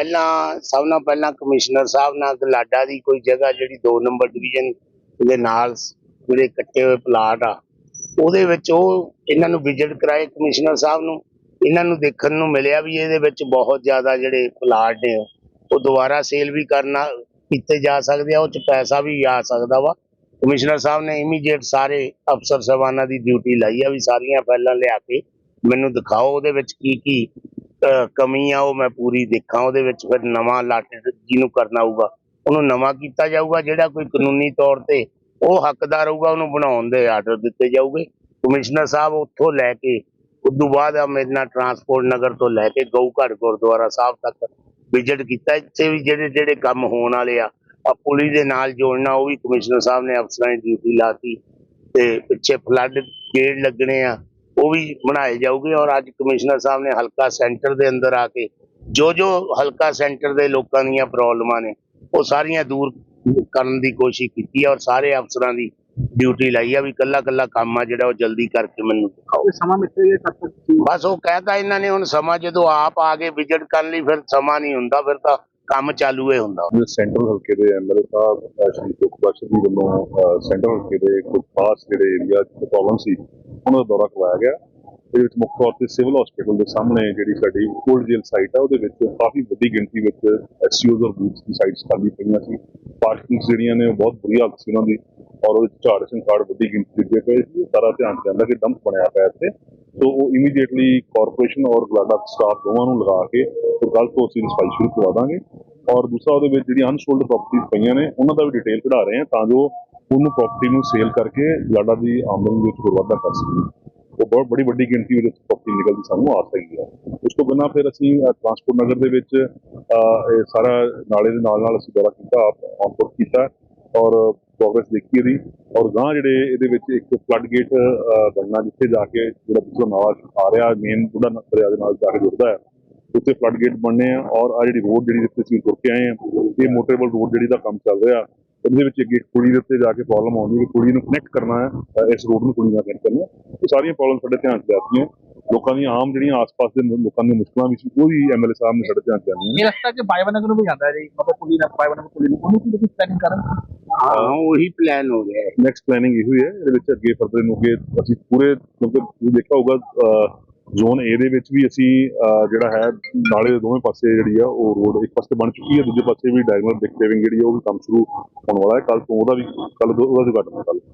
ਪਹਿਲਾਂ, ਸਭ ਨਾਲ ਪਹਿਲਾਂ ਕਮਿਸ਼ਨਰ ਸਾਹਿਬ ਨਾਲ ਗਲਾਡਾ ਦੀ ਕੋਈ ਜਗ੍ਹਾ ਜਿਹੜੀ 2 ਨੰਬਰ ਡਿਵੀਜ਼ਨ ਦੇ ਨਾਲ ਜਿਹੜੇ ਕੱਟੇ ਹੋਏ ਪਲਾਟ ਆ, ਉਹਦੇ ਵਿੱਚ ਉਹ ਇਹਨਾਂ ਨੂੰ ਵਿਜ਼ਿਟ ਕਰਾਏ ਕਮਿਸ਼ਨਰ ਸਾਹਿਬ ਨੂੰ। ਇਹਨਾਂ ਨੂੰ ਦੇਖਣ ਨੂੰ ਮਿਲਿਆ ਵੀ ਇਹਦੇ ਵਿੱਚ ਬਹੁਤ ਜ਼ਿਆਦਾ ਜਿਹੜੇ ਪਲਾਟ ਨੇ ਉਹ। ਦੁਬਾਰਾ ਸੇਲ ਵੀ ਕਰਨਾ, ਕੀਤੇ ਜਾ ਸਕਦੇ ਆ, ਉਹ ਚ ਪੈਸਾ ਵੀ ਆ ਸਕਦਾ ਵਾ। ਕਮਿਸ਼ਨਰ ਸਾਹਿਬ ਨੇ ਇਮੀਡੀਏਟ ਸਾਰੇ ਅਫਸਰ ਸਾਹਿਬਾਨਾਂ ਦੀ ਡਿਊਟੀ ਲਾਈ ਆ ਵੀ ਸਾਰੀਆਂ ਫਾਈਲਾਂ ਲਿਆ ਕੇ ਮੈਨੂੰ ਦਿਖਾਓ ਉਹਦੇ ਵਿੱਚ ਕੀ ਕੀ ਕਮੀ ਆ, ਉਹ ਮੈਂ ਪੂਰੀ ਦੇਖਾਂ, ਉਹਦੇ ਵਿੱਚ ਫਿਰ ਨਵਾਂ ਲਾਟ ਜਿਹਨੂੰ ਕਰਨਾ ਆਊਗਾ ਉਹਨੂੰ ਨਵਾਂ ਕੀਤਾ ਜਾਊਗਾ, ਜਿਹੜਾ ਕੋਈ ਕਾਨੂੰਨੀ ਤੌਰ ਤੇ ਉਹ ਹੱਕਦਾਰ ਹੋਊਗਾ, ਉਹਨੂੰ ਬਣਾਉਣ ਦੇ ਆਰਡਰ ਦਿੱਤੇ ਜਾਊਗੇ। ਕਮਿਸ਼ਨਰ ਸਾਹਿਬ ਉੱਥੋਂ ਲੈ ਕੇ ਉਦੋਂ ਬਾਅਦ ਆ ਮੇਰੇ ਨਾਲ ਟਰਾਂਸਪੋਰਟ ਨਗਰ ਤੋਂ ਲੈ ਕੇ ਗਊ ਘਰ ਗੁਰਦੁਆਰਾ ਸਾਹਿਬ ਤੱਕ ਵਿਜ਼ਿਟ ਕੀਤਾ। ਇੱਥੇ ਵੀ ਜਿਹੜੇ ਜਿਹੜੇ ਕੰਮ ਹੋਣ ਵਾਲੇ ਆ ਆ ਪੁਲੀ ਦੇ ਨਾਲ ਜੋੜਨਾ, ਉਹ ਵੀ ਕਮਿਸ਼ਨਰ ਸਾਹਿਬ ਨੇ ਅਫਸਰਾਂ ਦੀ ਡਿਊਟੀ ਲਾਤੀ ਤੇ ਪਿੱਛੇ ਫਲੱਡ ਗੇੜ ਲੱਗਣੇ ਆ। ਉਹ ਵੀ ਬਣਾਏ ਜਾਊਗੇ ਔਰ ਅੱਜ ਕਮਿਸ਼ਨਰ ਸਾਹਿਬ ਨੇ ਹਲਕਾ ਸੈਂਟਰ ਦੇ ਅੰਦਰ ਆ ਕੇ ਜੋ ਜੋ ਹਲਕਾ ਸੈਂਟਰ ਦੇ ਲੋਕਾਂ ਦੀਆਂ ਪ੍ਰੋਬਲਮਾਂ ਨੇ ਉਹ ਸਾਰੀਆਂ ਦੂਰ ਕਰਨ ਦੀ ਕੋਸ਼ਿਸ਼ ਕੀਤੀ ਹੈ ਔਰ ਸਾਰੇ ਅਫਸਰਾਂ ਦੀ ਡਿਊਟੀ ਲਾਈ ਆ ਵੀ ਕੱਲਾ ਕੱਲਾ ਕੰਮ ਆ ਜਿਹੜਾ ਉਹ ਜਲਦੀ ਕਰਕੇ ਮੈਨੂੰ ਦਿਖਾਓ। ਸਮਾਂ ਮਿੱਥੇ ਬਸ ਉਹ ਕਹਿਤਾ ਇਹਨਾਂ ਨੇ ਹੁਣ ਸਮਾਂ ਜਦੋਂ ਆਪ ਆ ਕੇ ਵਿਜ਼ਿਟ ਕਰਨ ਲਈ ਫਿਰ ਸਮਾਂ ਨਹੀਂ ਹੁੰਦਾ ਫਿਰ ਤਾਂ ਕੰਮ ਚਾਲੂ ਹੀ ਹੁੰਦਾ। ਸੈਂਟਰਲ ਹਲਕੇ ਦੇ ਐਮਐਲਏ ਸਾਹਿਬ ਸ਼੍ਰੀ ਸੁਖਬਖਸ਼ ਜੀ ਵੱਲੋਂ ਸੈਂਟਰਲ ਹਲਕੇ ਦੇ ਕੁਝ ਖਾਸ ਜਿਹੜੇ ਏਰੀਆ ਚ ਪ੍ਰੋਬਲਮ ਸੀ ਉਹਨਾਂ ਦਾ ਦੌਰਾ ਕਰਵਾਇਆ ਗਿਆ। ਇਹਦੇ ਵਿੱਚ ਮੁੱਖ ਤੌਰ ਤੇ ਸਿਵਲ ਹਸਪੀਟਲ ਦੇ ਸਾਹਮਣੇ ਜਿਹੜੀ ਸਾਡੀ ਕੋਲਡ ਜੇਲ ਸਾਈਟ ਆ, ਉਹਦੇ ਵਿੱਚ ਕਾਫੀ ਵੱਡੀ ਗਿਣਤੀ ਵਿੱਚ ਐਸਯੂਜ਼ ਔਰ ਬੂਥਸ ਦੀ ਸਾਈਟਸ ਖਾਲੀ ਪਈਆਂ ਸੀ। ਪਾਰਕਿੰਗਸ ਜਿਹੜੀਆਂ ਨੇ, ਉਹ ਬਹੁਤ ਬੁਰੀ ਹਾਲਤ ਸੀ ਉਹਨਾਂ ਦੀ। ਔਰ ਉਹ ਝਾੜ ਸਿੰਘ ਕਾਰਡ ਵੱਡੀ ਗਿਣਤੀ ਦੇ ਪਏ ਸੀ ਸਾਰਾ ਧਿਆਨ ਚ ਆਉਂਦਾ ਕਿ ਡੰਪ ਬਣਿਆ ਪਿਆ ਇੱਥੇ। ਸੋ ਉਹ ਇਮੀਡੀਏਟਲੀ ਕਾਰਪੋਰੇਸ਼ਨ ਔਰ ਗਲਾਡਾ ਸਟਾਫ ਦੋਵਾਂ ਨੂੰ ਲਗਾ ਕੇ ਉਹ ਕੱਲ ਤੋਂ ਅਸੀਂ ਸਫ਼ਾਈ ਸ਼ੁਰੂ ਕਰਵਾ ਦਾਂਗੇ। ਔਰ ਦੂਸਰਾ ਉਹਦੇ ਵਿੱਚ ਜਿਹੜੀਆਂ ਅਨਸੋਲਡ ਪ੍ਰਾਪਰਟੀਆਂ ਪਈਆਂ ਨੇ, ਉਹਨਾਂ ਦਾ ਵੀ ਡਿਟੇਲ ਕਢਾ ਰਹੇ ਹਾਂ ਤਾਂ ਜੋ ਉਹਨੂੰ ਪ੍ਰਾਪਰਟੀ ਨੂੰ ਸੇਲ ਕਰਕੇ ਲਾਡਾ ਦੀ ਆਮਦਨੀ ਵਿੱਚ ਹੋਰ ਵਾਧਾ ਕਰ ਸਕੀਏ। ਉਹ ਬਹੁਤ ਬੜੀ ਵੱਡੀ ਗਿਣਤੀ ਵਿੱਚ ਪ੍ਰਾਪਰਟੀ ਨਿਕਲਦੀ ਸਾਨੂੰ ਆ ਸਕਦੀ ਹੈ ਉਸ ਤੋਂ ਬਿਨਾਂ ਫਿਰ ਅਸੀਂ ਟਰਾਂਸਪੋਰਟ ਨਗਰ ਦੇ ਵਿੱਚ ਇਹ ਸਾਰਾ ਨਾਲੇ ਦੇ ਨਾਲ ਨਾਲ ਅਸੀਂ ਦੌਰਾ ਕੀਤਾ ਆਨਪੁਰ ਕੀਤਾ ਔਰ ਪ੍ਰੋਗਰੈਸ ਦੇਖੀ ਇਹਦੀ। ਔਰ ਗਾਂ ਜਿਹੜੇ ਇਹਦੇ ਵਿੱਚ ਇੱਕ ਫਲੱਡ ਗੇਟ ਬਣਨਾ ਜਿੱਥੇ ਜਾ ਕੇ ਜਿਹੜਾ ਪਿਛਲਾ ਨਾਲਾ ਆ ਰਿਹਾ ਮੇਨ ਜਿਹੜਾ ਦਰਿਆ ਦੇ ਨਾਲ ਜਾ ਕੇ ਜੁੜਦਾ ਹੈ, ਉੱਥੇ ਫਲੱਡ ਗੇਟ ਬਣਨੇ ਆ। ਔਰ ਆ ਜਿਹੜੀ ਰੋਡ ਜਿਹੜੀ ਜਿੱਥੇ ਅਸੀਂ ਤੁਰ ਕੇ ਆਏ ਆ, ਇਹ ਮੋਟਰੇਬਲ ਰੋਡ ਜਿਹੜੀ ਦਾ ਕੰਮ ਚੱਲ ਰਿਹਾ। ਉਹਦੇ ਵਿੱਚ ਅੱਗੇ ਕੁੜੀ ਦੇ ਉੱਤੇ ਜਾ ਕੇ ਪ੍ਰੋਬਲਮ ਆਉਂਦੀ ਹੈ ਕਿ ਕੁੜੀ ਨੂੰ ਕਨੈਕਟ ਕਰਨਾ ਹੈ ਇਸ ਰੋਡ ਨੂੰ ਕੁੜੀ ਨਾਲ ਕਨੈਕਟ ਕਰਨਾ ਇਹ ਸਾਰੀਆਂ ਪ੍ਰੋਬਲਮ ਸਾਡੇ ਧਿਆਨ 'ਚ ਆਉਂਦੀਆਂ ਲੋਕਾਂ ਦੀਆਂ ਆਮ ਜਿਹੜੀਆਂ ਆਸ-ਪਾਸ ਦੇ ਲੋਕਾਂ ਦੀਆਂ ਮੁਸ਼ਕਲਾਂ ਵੀ ਸੀ ਉਹ ਵੀ ਐਮਐਲਏ ਸਾਹਿਬ ਨੇ ਸਾਡੇ ਧਿਆਨ 'ਚ ਆਉਂਦੀਆਂ ਇਹ ਰਸਤਾ ਕਿ ਬਾਈਵਨਗਰ ਨੂੰ ਵੀ ਜਾਂਦਾ ਹੈ ਜੀ ਮਤਲਬ ਪੁਲੀ ਨਾਲ ਬਾਈਵਨਗਰ ਪੁਲੀ ਨੂੰ ਉਹਨੂੰ ਕੀ ਤੁਸੀਂ ਪਲੈਨਿੰਗ ਕਰਨ? ਹਾਂ ਉਹੀ ਪਲਾਨ ਹੋ ਗਿਆ ਹੈ। ਨੈਕਸਟ ਪਲੈਨਿੰਗ ਇਹੋ ਹੀ ਹੈ ਇਹਦੇ ਵਿੱਚ ਅੱਗੇ ਫਰਦਰ ਨੂੰ ਅੱਗੇ ਅਸੀਂ ਪੂਰੇ ਕਿਉਂਕਿ ਦੇਖਿਆ ਹੋਊਗਾ ਜ਼ੋਨ ਏ ਦੇ ਵਿੱਚ ਵੀ ਅਸੀਂ ਅਹ, ਜਿਹੜਾ ਹੈ ਨਾਲੇ ਦੇ ਦੋਵੇਂ ਪਾਸੇ ਜਿਹੜੀ ਆ ਉਹ ਰੋਡ ਇੱਕ ਪਾਸੇ ਬਣ ਚੁੱਕੀ ਹੈ ਦੂਜੇ ਪਾਸੇ ਵੀ ਡਾਇਗਨਲ ਡਿਕ ਪੇਵਿੰਗ ਜਿਹੜੀ ਆ ਉਹ ਵੀ ਕੰਮ ਸ਼ੁਰੂ ਹੋਣ ਵਾਲਾ ਹੈ। ਕੱਲ ਤੋਂ ਉਹਦਾ ਵੀ ਕੱਲ ਉਹਦਾ ਵੀ ਘਟਨਾ ਕੱਲ